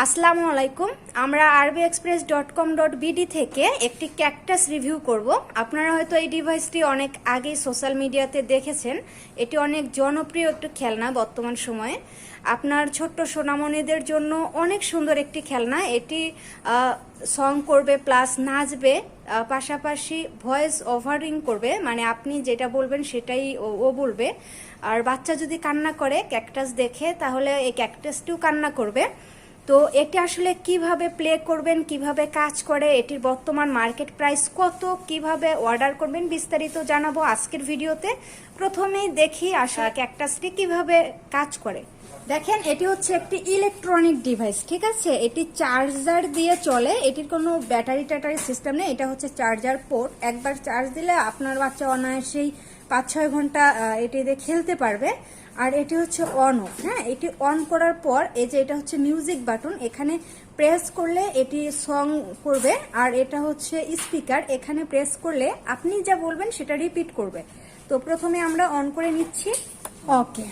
আসসালামু আলাইকুম। আমরা RB express dot com dot BD থেকে একটি ক্যাকটাস রিভিউ করব। আপনারা হয়তো এই ডিভাইসটি অনেক আগেই সোশ্যাল মিডিয়াতে দেখেছেন। এটি অনেক জনপ্রিয় একটি খেলনা বর্তমান সময়ে। আপনার ছোট্ট সোনামণিদের জন্য অনেক সুন্দর একটি খেলনা। এটি সং করবে প্লাস নাচবে পাশাপাশি ভয়েস ওভারিং করবে। মানে আপনি যেটা বলবেন সেটাই ও- বলবে। আর বাচ্চা যদি কান্না করে ক্যাকটাস দেখে, তাহলে এই ক্যাকটাসটিও কান্না করবে। তো এটি আসলে কীভাবে প্লে করবেন কীভাবে কাজ করে এটির বর্তমান মার্কেট প্রাইস কত কীভাবে অর্ডার করবেন বিস্তারিত জানাব আজকের ভিডিওতে প্রথমেই দেখি আসলে ক্যাকটাসটি কীভাবে কাজ করে। দেখেন, এটি হচ্ছে একটি ইলেকট্রনিক ডিভাইস ঠিক আছে? এটি চার্জার দিয়ে চলে। এটির কোনো ব্যাটারি ট্যাটারি সিস্টেম নেই। এটা হচ্ছে চার্জার পোর্ট একবার চার্জ দিলে আপনার বাচ্চা অনায়াসেই পাঁচ ছয় ঘণ্টা এটি দিয়ে খেলতে পারবে। আর এটি হচ্ছে অন অফ হ্যাঁ? এটি অন করার পর এই যে এটা হচ্ছে মিউজিক বাটন এখানে প্রেস করলে এটি সং করবে। আর এটা হচ্ছে স্পিকার এখানে প্রেস করলে আপনি যা বলবেন সেটা রিপিট করবে। তো প্রথমে আমরা অন করে নিচ্ছি। ওকে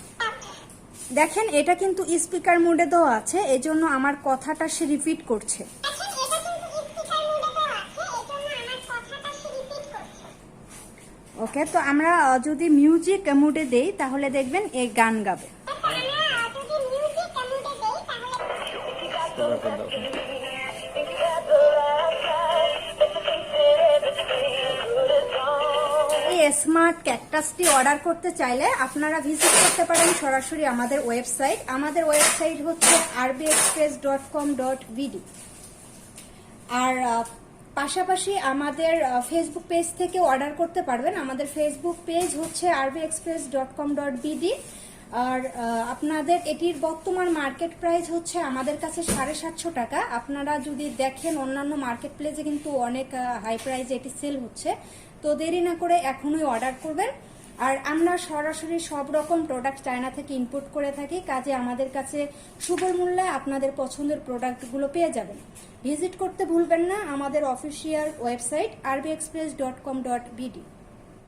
দেখেন এটা কিন্তু স্পিকার মোডে দেওয়া আছে এজন্য আমার কথাটা সে রিপিট করছে। এখন এটা কিন্তু স্পিকার মোডে দেওয়া আছে এজন্য আমার কথাটা সে রিপিট করছে ওকে তো আমরা যদি মিউজিক মুডে দেই তাহলে দেখবেন এ গান গাবে স্মার্ট ক্যাকটাসটি অর্ডার করতে চাইলে আপনারা ভিজিট করতে পারেন সরাসরি আমাদের ওয়েবসাইট। আমাদের ওয়েবসাইট হচ্ছে RB express dot com dot BD আর পাশাপাশি আমাদের ফেসবুক পেজ থেকে অর্ডার করতে পারবেন। আমাদের ফেসবুক পেজ হচ্ছে RB express dot com dot BD আর আপনাদের এটির বর্তমান মার্কেট প্রাইস হচ্ছে আমাদের কাছে সাড়ে সাতশো টাকা। আপনারা যদি দেখেন অন্যান্য মার্কেট প্লেসে কিন্তু অনেক হাই প্রাইসে এটি সেল হচ্ছে। তো দেরি না করে এখনই অর্ডার করবেন। আর আমরা সরাসরি সব রকম প্রোডাক্ট চায়না থেকে ইম্পোর্ট করে থাকি। কাজে আমাদের কাছে সুবল মূল্যে আপনাদের পছন্দের প্রোডাক্টগুলো পেয়ে যাবেন। ভিজিট করতে ভুলবেন না আমাদের official website RB express dot com dot BD